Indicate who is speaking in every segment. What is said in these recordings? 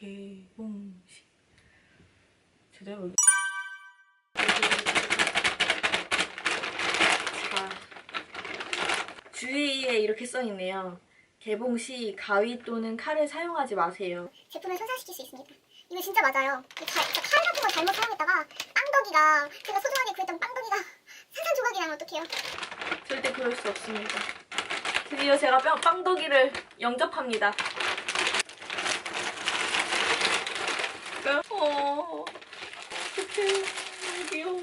Speaker 1: 개봉식 제대로 자 주위에 이렇게 써있네요 개봉 시 가위 또는 칼을 사용하지 마세요
Speaker 2: 제품을 손상시킬 수 있습니다. 이거 진짜 맞아요. 진짜 칼 같은 거 잘못 사용했다가 빵덕이가 제가 소중하게 구했던 빵덕이가 산산조각이 나면 어떡해요?
Speaker 1: 절대 그럴 수 없습니다 드디어 제가 뼈- 빵덕이를 영접합니다 어 너무 귀여워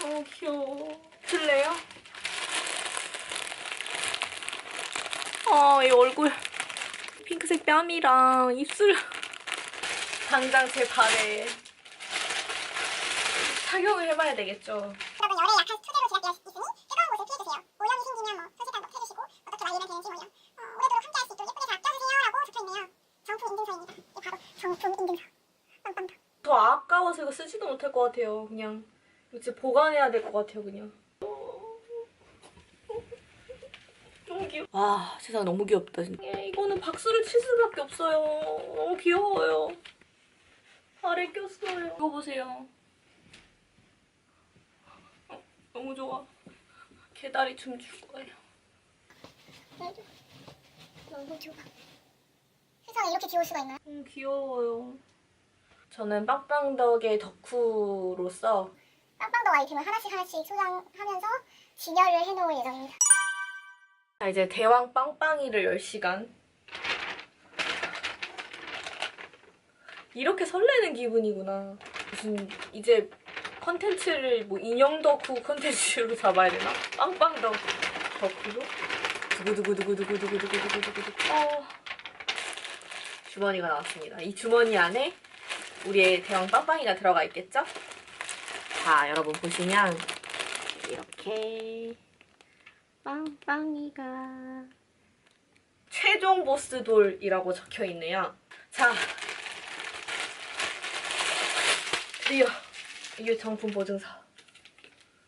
Speaker 1: 너무 귀여워 들래요? 어, 이 얼굴 핑크색 뺨이랑 입술 당장 제 발에 착용을 해봐야 되겠죠.
Speaker 2: 여러분 열에 약한 소재로 제작되어 있으니 뜨거운 곳을 피해주세요. 오염이 생기면 뭐 해주시고 어떻게 되는지. 어, 오래도록 함께할 수 있도록 예쁘게 잘 껴주세요라고 적혀있네요. 정품 인증서입니다. 이게 바로 정품 인증서. 빵빵빵.
Speaker 1: 더 아까워서 이거 쓰지도 못할 것 같아요. 그냥 이거 진짜 보관해야 될 것 같아요. 그냥. 너무 귀여워. 와 세상 너무 귀엽다 진짜. 예, 이거는 박수를 칠 수밖에 없어요. 너무 귀여워요. 발에 꼈어요. 이거 보세요. 어, 너무 좋아. 개다리 춤 출 거예요.
Speaker 2: 너무 좋아. 세상에 이렇게 귀여울 수가 있나요?
Speaker 1: 너무 귀여워요. 저는 빵빵덕의 덕후로서
Speaker 2: 빵빵덕 아이템을 하나씩 하나씩 소장하면서 진열을 해놓을 예정입니다.
Speaker 1: 자, 이제 대왕 빵빵이를 10시간. 이렇게 설레는 기분이구나. 무슨 이제 컨텐츠를 뭐 인형 덕후 컨텐츠로 잡아야 되나? 빵빵 덕 덕후로? 두구두구두구두구두구두구두구두구. 어. 주머니가 나왔습니다. 이 주머니 안에 우리의 대왕 빵빵이가 들어가 있겠죠? 자, 여러분 보시면 이렇게 빵빵이가 최종 보스 돌이라고 적혀 있네요. 자, 드디어 이게 정품 보증서.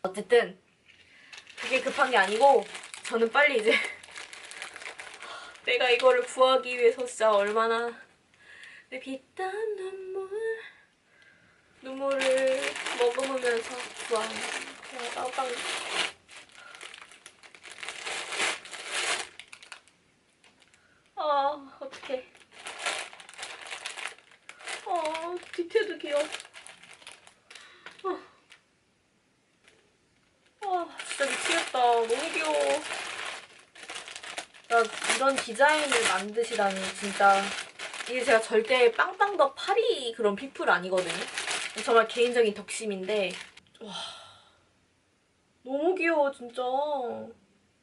Speaker 1: 어쨌든 그게 급한 게 아니고 저는 빨리 이제 내가 이거를 구하기 위해서 진짜 얼마나 내 피땀 눈물 눈물을 머금으면서 구한 빵빵 아, 어떡해. 아, 디테일도 귀여워. 아, 아, 진짜 미치겠다. 너무 귀여워. 나 이런 디자인을 만드시다니, 진짜. 이게 제가 절대 빵빵 더 파리 그런 피플 아니거든요. 정말 개인적인 덕심인데. 와. 너무 귀여워, 진짜.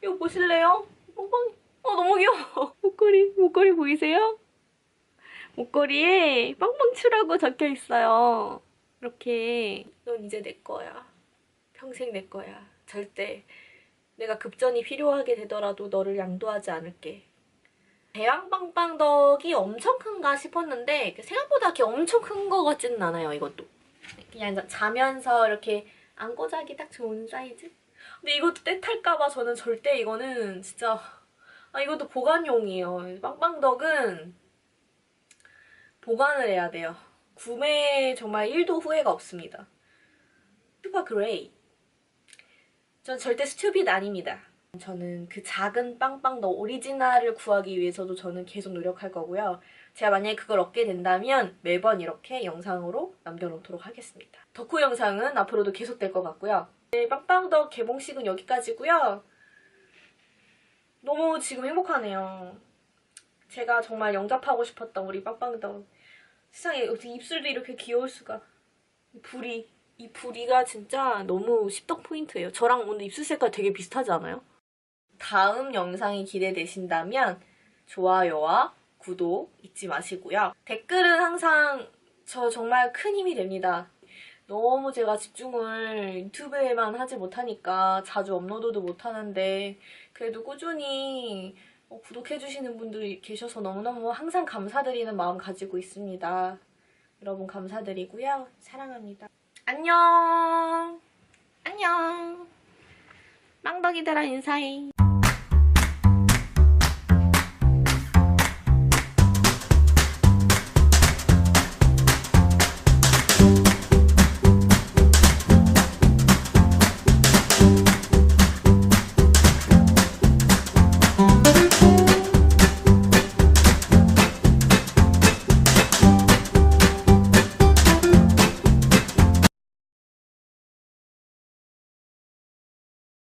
Speaker 1: 이거 보실래요? 빵빵. 어, 너무 귀여워. 목걸이, 목걸이 보이세요? 목걸이에 빵빵추라고 적혀 있어요. 이렇게. 넌 이제 내 거야. 평생 내 거야. 절대 내가 급전이 필요하게 되더라도 너를 양도하지 않을게. 대왕빵빵덕이 엄청 큰가 싶었는데 생각보다 이렇게 엄청 큰 거 같지는 않아요, 이것도. 그냥 자면서 이렇게 안고 자기 딱 좋은 사이즈? 근데 이것도 때 탈까봐 저는 절대 이거는 진짜 아 이것도 보관용이에요. 빵빵덕은 보관을 해야 돼요. 구매 정말 1도 후회가 없습니다. 슈퍼 그레이. 전 절대 스튜빗 아닙니다. 저는 그 작은 빵빵덕 오리지널을 구하기 위해서도 저는 계속 노력할 거고요. 제가 만약에 그걸 얻게 된다면 매번 이렇게 영상으로 남겨놓도록 하겠습니다. 덕후 영상은 앞으로도 계속될 것 같고요. 네, 빵빵덕 개봉식은 여기까지고요. 너무 지금 행복하네요. 제가 정말 영접하고 싶었던 우리 빵빵덕. 세상에 어떻게 입술도 이렇게 귀여울 수가. 이 부리. 이 부리가 진짜 너무 십덕 포인트예요. 저랑 오늘 입술 색깔 되게 비슷하지 않아요? 다음 영상이 기대되신다면 좋아요와 구독 잊지 마시고요. 댓글은 항상 저 정말 큰 힘이 됩니다. 너무 제가 집중을 유튜브에만 하지 못하니까 자주 업로드도 못하는데 그래도 꾸준히 어, 구독해주시는 분들이 계셔서 너무너무 항상 감사드리는 마음 가지고 있습니다. 여러분 감사드리고요. 사랑합니다. 안녕! 안녕! 빵덕이들아 인사해.